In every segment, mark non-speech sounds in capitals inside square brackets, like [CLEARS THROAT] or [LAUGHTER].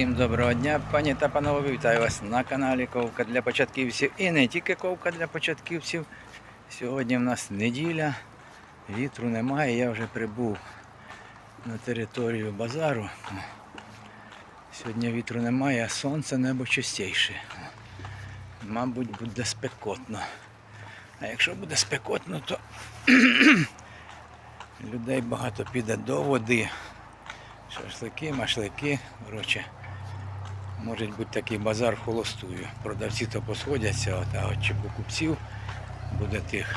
Всім доброго дня, пані та панове, вітаю вас на каналі Ковка для початківців і не тільки Ковка для початківців. Сьогодні в нас неділя, вітру немає, я вже прибув на територію базару. Сьогодні вітру немає, а сонце небо чистіше. Мабуть, буде спекотно. А якщо буде спекотно, то [CLEARS THROAT] людей багато піде до води. Шашлики, машлики, коротше, може бути такий базар холостую. Продавці то посходяться, а от чи покупців буде тих,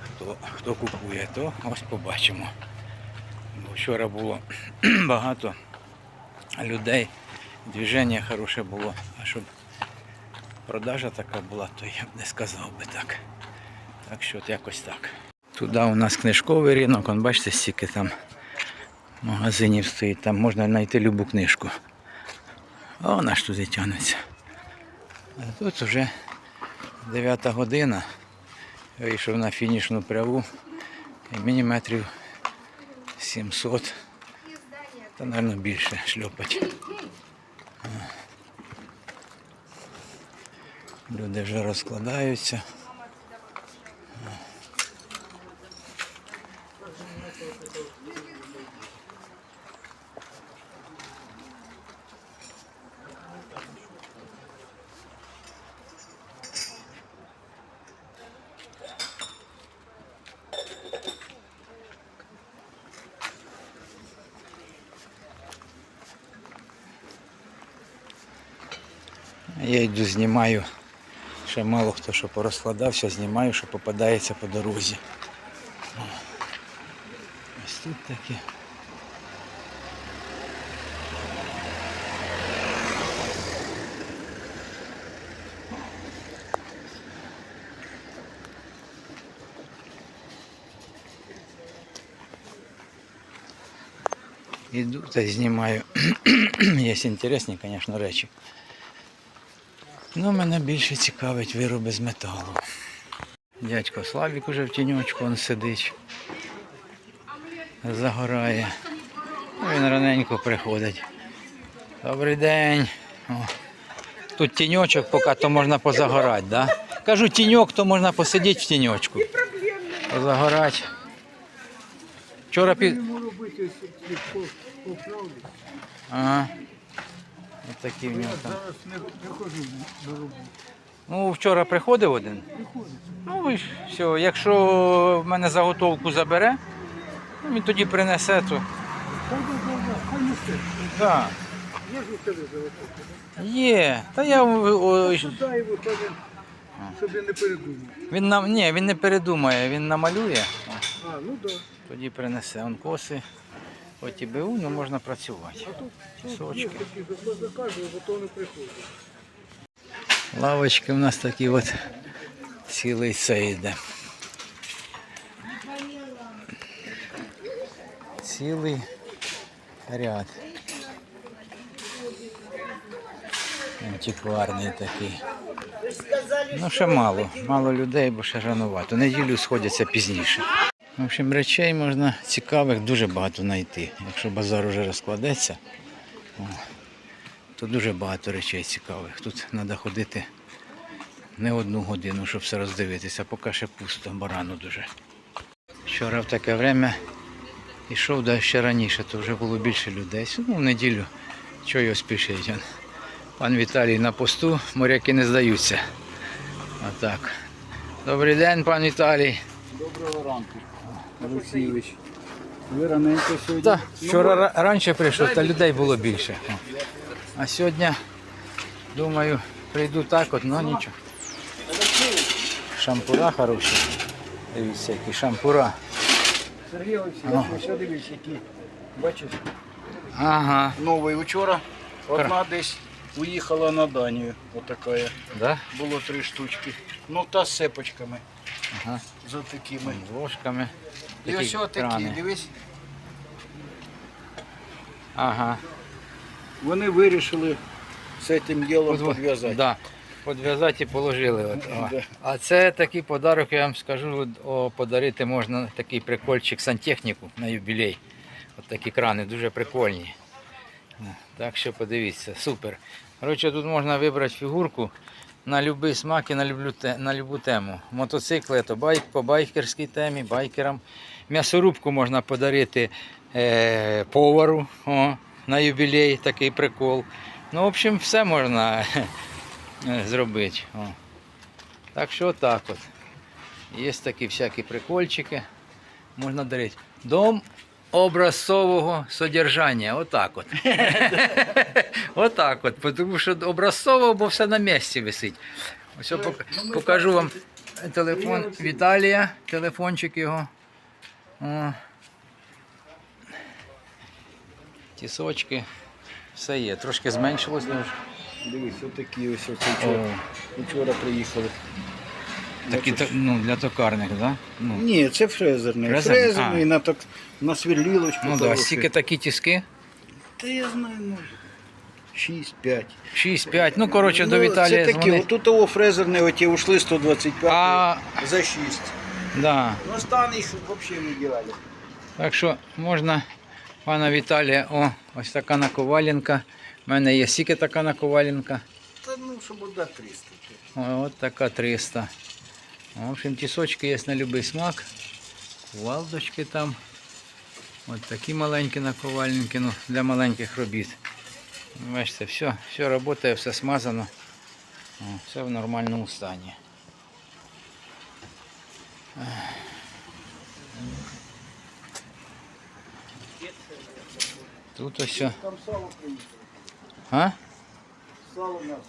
хто, хто купує, то ось побачимо. Бо вчора було [CLEARS THROAT] багато людей, движення хороше було, а щоб продажа така була, то я б не сказав би так. Так що от якось так. Туди у нас книжковий ринок, он бачите, стільки там магазинів стоїть, там можна знайти любу книжку. А вона ж туди тягнеться. А тут вже 9 година. Вийшов на фінішну пряву. І мені 700. Та, мабуть, більше шльопать. Люди вже розкладаються. Я йду знімаю. Ще мало хто що порозкладався, знімаю, що попадається по дорозі. Ось тут таке. Іду та знімаю. [CLEARS THROAT] Є інтересні, звісно, речі. Ну, мене більше цікавить вироби з металу. Дядько Славік уже в тіньочку он сидить. Загорає. Ну, Він раненько приходить. Добрий день. О. Тут тіньочок, поки то можна позагорати, да? Кажу, тіньок, то можна посидіти в тіньочку. Позагорати. Вчора під. Ага. Ось такі в нього там. зараз не, не ходжу. Ну, вчора приходив один. Ну, ви ж все, якщо в мене заготовку забере, ну, він тоді принесе, то. Так, так, так, так, хай несе. Да. Є ж у тебе заводити. Є. Та я о, о, Сюди його то він, щоб він не передумав. він нам ні, він не передумає, він намалює, о, А, ну так. Да. тоді принесе он коси. Хоч і БУ, ну можна працювати. Сочки. Лавочки у нас такі от цілий цей йде. Цілий ряд. Антикварний такий. Ну, ще мало. Мало людей, бо ще ранувато. Неділю сходяться пізніше. В общем, речей можна цікавих дуже багато знайти. Якщо базар уже розкладеться, то дуже багато речей цікавих. Тут треба ходити не одну годину, щоб все роздивитися, поки ще пусто, барану дуже. Вчора в таке время йшов да ще раніше, то вже було більше людей. Ну, в неділю, чого його спішить. Пан Віталій на посту, моряки не здаються. Отак. Добрий день, пан Віталій. Доброго ранку, Олексійович. Ви раненько сьогодні. Та, вчора раніше прийшов, та людей було більше. А сьогодні, думаю, прийду так от, ну нічого. Шампура хороші. Дивіться, які шампура. Сергій Олексійович, ось дивись, які. Бачиш, Ага. новий учора. Одна десь уїхала на Данію. Отака. Да? Було три штучки. Ну та з сепочками. Ага. За такими. Ложками. І ось отакі, крани. дивись. Ага. Вони вирішили з цим ділом От- підв'язати. Да. Подв'язати і положили. От. [LAUGHS] О. Да. А це такий подарок, я вам скажу, о, подарити можна такий прикольчик сантехніку на юбілей. От такі крани дуже прикольні. Так що подивіться, супер. Коротше, тут можна вибрати фігурку на будь-який смак і на любу, те- на любу тему. Мотоцикли то байк по байкерській темі, байкерам. М'ясорубку можна подарити е, повару о, на юбілей, такий прикол. Ну, в общем, все можна е, зробити. О. Так що отак от. Є такі всякі прикольчики. Можна дарити. Дом образцового содержання. Отак от. [LAUGHS] Отак от. Тому що образцово, бо все на місці висить. Ось покажу вам телефон Віталія, телефончик його. Тісочки. Все є. Трошки зменшилось. ну. Дивись, отакі ось оце вчора. Вчора приїхали. такі то- ну, для токарних, так? Да? Ну, Ні, це фрезерний. Фрезерний? Фрезерний А. на, так, на сверлілочку. ну да, хороший. стільки такі тіски. Та я знаю, ну, 6-5. 6-5. Ну, коротше, до Віталія Це такі, дзвонить. отут того фрезерний, оті ушли 125 А, за 6. Да. Ну, стан їх взагалі не делали. Так що можна пана Віталія, о, ось така наковалінка. У мене є стільки така наковалінка. Та ну, щоб отдати 300. О, от така 300. В общем, тісочки є на будь-який смак. Валдочки там. От такі маленькі наковальники, ну, для маленьких робіт. Бачите, все, все працює, все смазано. Все в нормальному стані. Тут ось. Там сало. А? Сало м'ясо.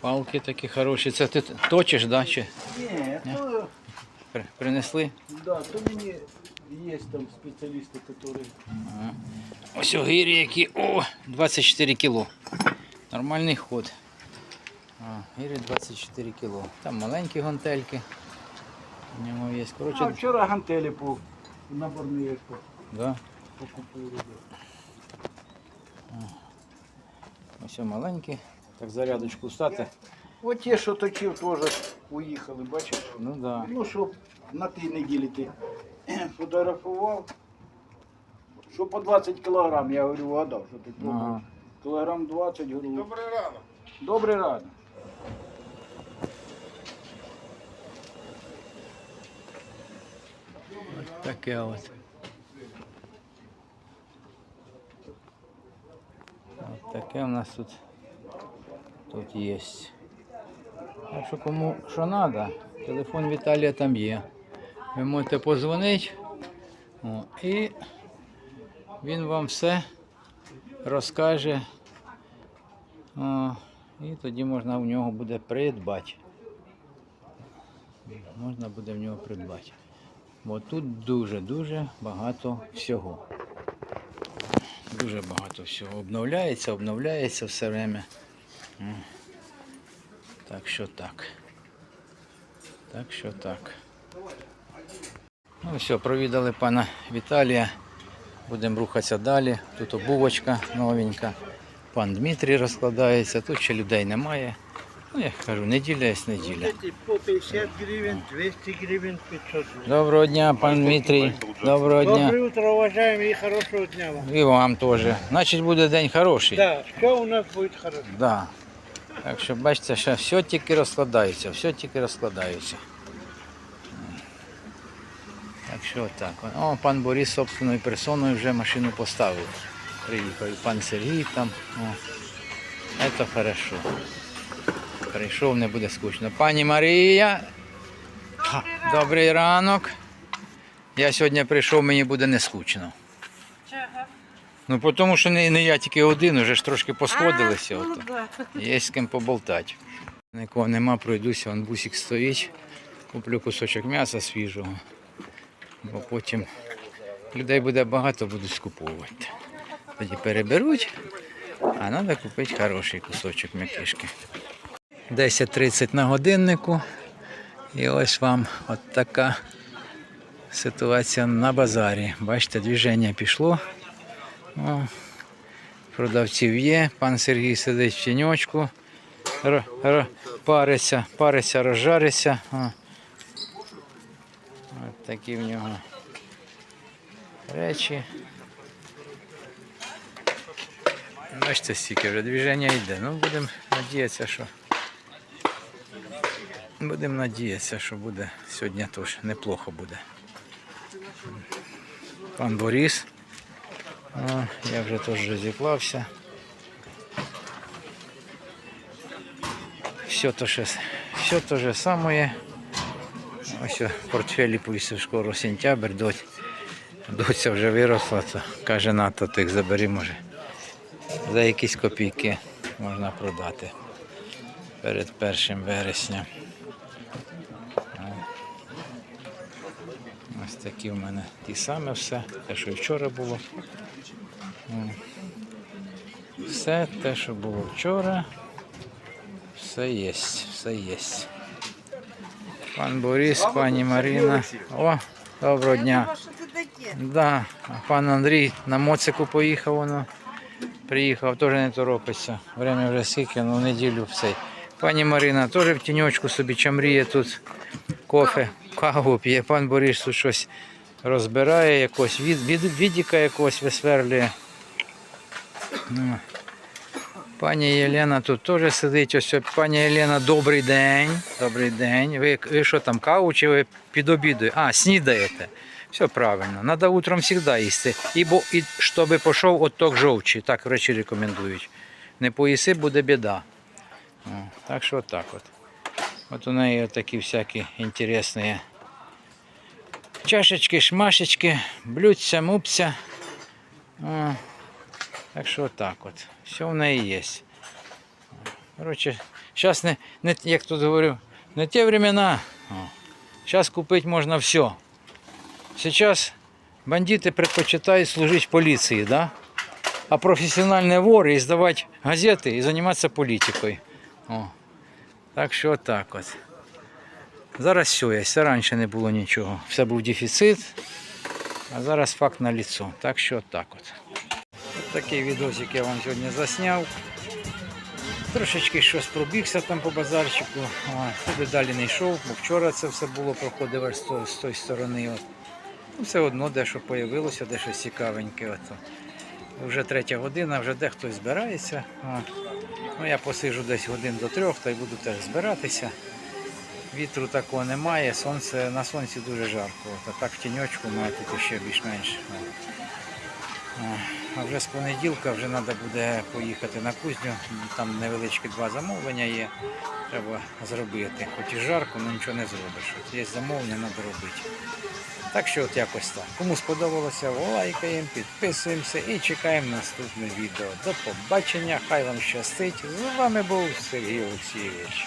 Палки такі хороші. Це ти точиш, да? Чи Ні, то, при- принесли? да, то мені є там спеціалісти, які... Ага. Ось огірі які. О, 24 кіло. Нормальний ход. Гірі 24 кіло. Там маленькі гантельки. У нього є. А вчора гантелі по наборні по, да. покупили. ось маленькі. Так зарядочку стати. От ті, що такі теж уїхали, бачиш? Ну да. Ну, щоб на тій неділі ти [CLEARS THROAT] фотографував. Що по 20 кілограм, я говорю, вгадав, що ти. Ага. Кілограм 20, говорю. Добрий ранок. Добрий ранок. Таке от. От таке у нас тут, тут є. Так що кому що треба, телефон Віталія там є. Ви можете позвонити і він вам все розкаже. О, і тоді можна в нього буде придбати. Можна буде в нього придбати. Бо тут дуже-дуже багато всього. Дуже багато всього. Обновляється, обновляється все время. Так що так. Так що так. Ну все, провідали пана Віталія. Будемо рухатися далі. Тут обувочка новенька. Пан Дмитрій розкладається, тут ще людей немає. Ну, я кажу, неділя є неділя. По 50 гривен, 200 гривен, 500 гривен. Доброго дня, пан Дмитрій. Доброго дня. Доброе утро, уважаемые, и хорошего дня вам. І вам теж. Значить буде день хороший. Да, все у нас будет хорошо. Да. Так що бачите, що все тільки розкладається, все тільки розкладається. Так що так. О, пан Борис собственною персоною вже машину поставив. Приїхав і пан Сергій там. О. Це хорошо. Прийшов, не буде скучно. Пані Марія. Ха, Добрий ранок. Я сьогодні прийшов, мені буде не скучно. Ну, тому що не, не я тільки один, уже ж трошки посходилися. А, ну да. Є з ким поболтати. Нікого нема, пройдуся, вон бусик стоїть. Куплю кусочок м'яса свіжого. Бо потім людей буде багато, будуть скуповувати. Тоді переберуть, а треба купити хороший кусочок м'якишки. 10.30 на годиннику. І ось вам от така ситуація на базарі. Бачите, движення пішло. О, продавців є. Пан Сергій сидить в тіньочку, р- р- париться, париться, розжариться. О. От такі в нього речі. Бачите, стільки вже движення йде. Ну, будемо надіятися, що. Будемо надіятися, що буде сьогодні теж неплохо буде. Пан Борис. О, я вже теж розіклався. Все то, же, все то же самое. Ось портфелі повісив скоро сентябрь, доть. Доця вже виросла, то каже, на то тих забери може. За якісь копійки можна продати перед першим вересня. Ось такі в мене ті саме все, те, що і вчора було. Все те, що було вчора. Все є, все є. Пан Борис, пані Марина. О, доброго дня. Да, а пан Андрій на моцику поїхав, воно приїхав, теж не торопиться. Время вже скільки, ну неділю все. Пані Марина теж в тіньочку собі чамріє тут кофе, каву п'є. Пан Борис щось розбирає, якось від, від, відіка якогось висверлює. Ну. Пані Єлена тут теж сидить. Ось пані Єлена, добрий день. Добрий день. Ви, ви що там, каву чи ви під обідою? А, снідаєте. Все правильно. Надо утром завжди їсти. І, бо, і щоб пішов отток жовчі. Так врачі рекомендують. Не поїси, буде біда. О, так що так от. От у неї такі всякі інтересні чашечки, шмашечки, блюдця, мупця. О, так що так от. Все в неї є. Коротше, зараз не, не, як тут говорю, не ті времена. Зараз купити можна все. Сейчас бандиты предпочитают служить в полиции, да? А профессиональные воры издавать газеты и заниматься політикою. О. Так що так от. Зараз все є, раніше не було нічого. Все був дефіцит, а зараз факт на лицо. Так що так от. От такий відосик я вам сьогодні засняв. Трошечки щось пробігся там по базарчику. Туди далі не йшов, бо вчора це все було, проходив з тої- сторони. От. Ну, все одно дещо появилося, дещо цікавеньке. От. Вже третя година, вже дехто збирається. От. Ну, я посижу десь годин до трьох та й буду теж збиратися. Вітру такого немає, сонце, на сонці дуже жарко. А так в тіньочку має тут ще більш-менш. А вже з понеділка вже треба буде поїхати на кузню. Там невеличкі два замовлення є. Треба зробити. Хоч і жарко, але нічого не зробиш. От є замовлення, треба робити. Так що от якось так. Кому сподобалося, лайкаємо, підписуємося і чекаємо наступне відео. До побачення, хай вам щастить. З вами був Сергій Олексійович.